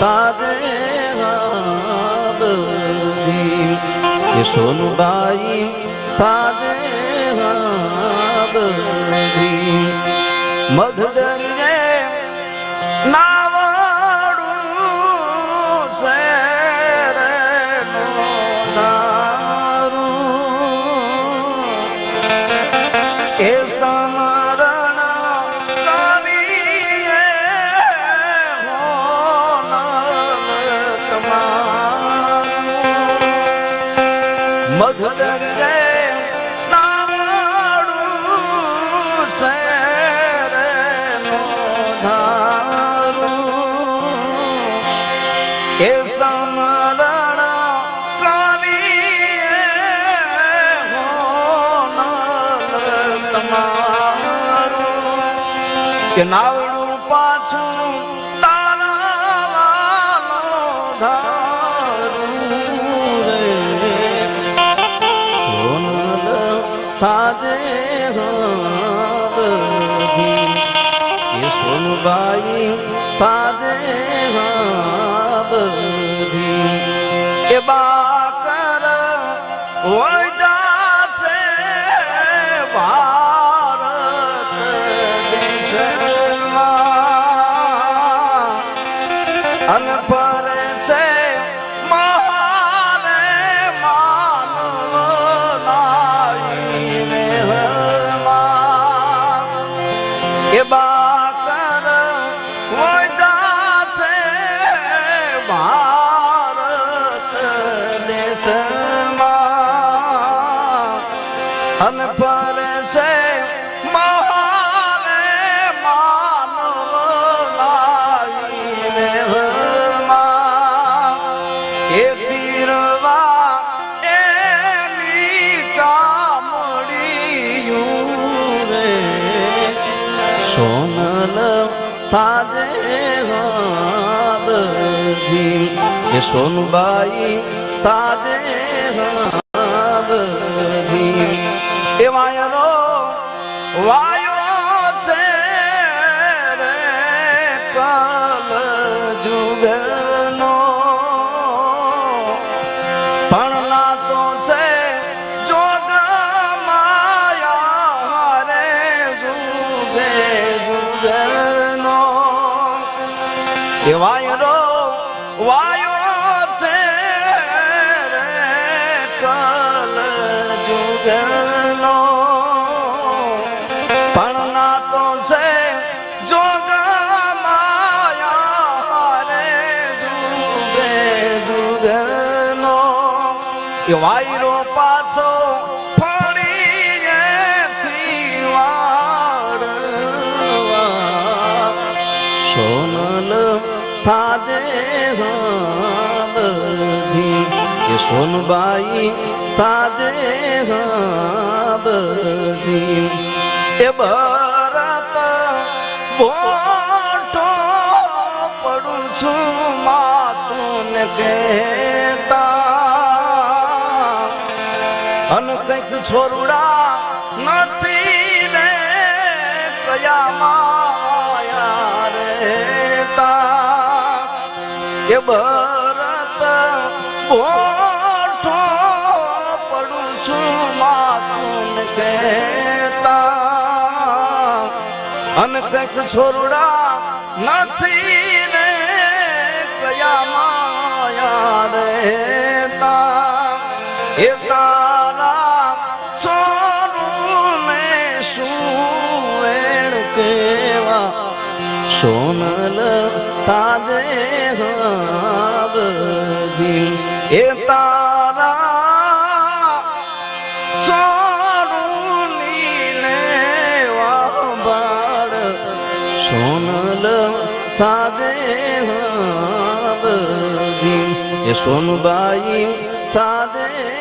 তারে হাবদি শোন ভাই তারে হাবদি মধুদর রে নাওড়ু সে রে મધદરિયે નાવડું છે રે મોધારું. એ સમરણ હોનલ તમારું. કે નાવડું પાછું તાજે હબધી એ સોનબાઈ તાજે હબધી એ બાકર વૈદા છે દેશમાં અન પરે છે મહાને માનવ નાઈ મેહમાં એ તીરવા એની ચામડીયું રે. સોનલ તાજે બધી એ તાજે બધી એ વાયરો વાયો છે રે કલ જુગનો. ભણના તો છે જોગ માયા રે જુગે જુગનો. એ વાયરો વાયરો પાછો સોનલ થાદે બધી એ સોનબાઈ તાજે બધી એ ભરત બોટો પડું છું માતું ને કહેતા છોરુડા નથી રે કયા માયા રે તા એ ભરત ઓઠો પડું છું માતું કહેતા અન કંઈક છોરુડા નથી રે કયા માયા રે તા એ সোনাল তারে হাবদিন এ তারা চরুনিলে আবার। সোনাল তারে হাবদিন এ সোনবাই তাদের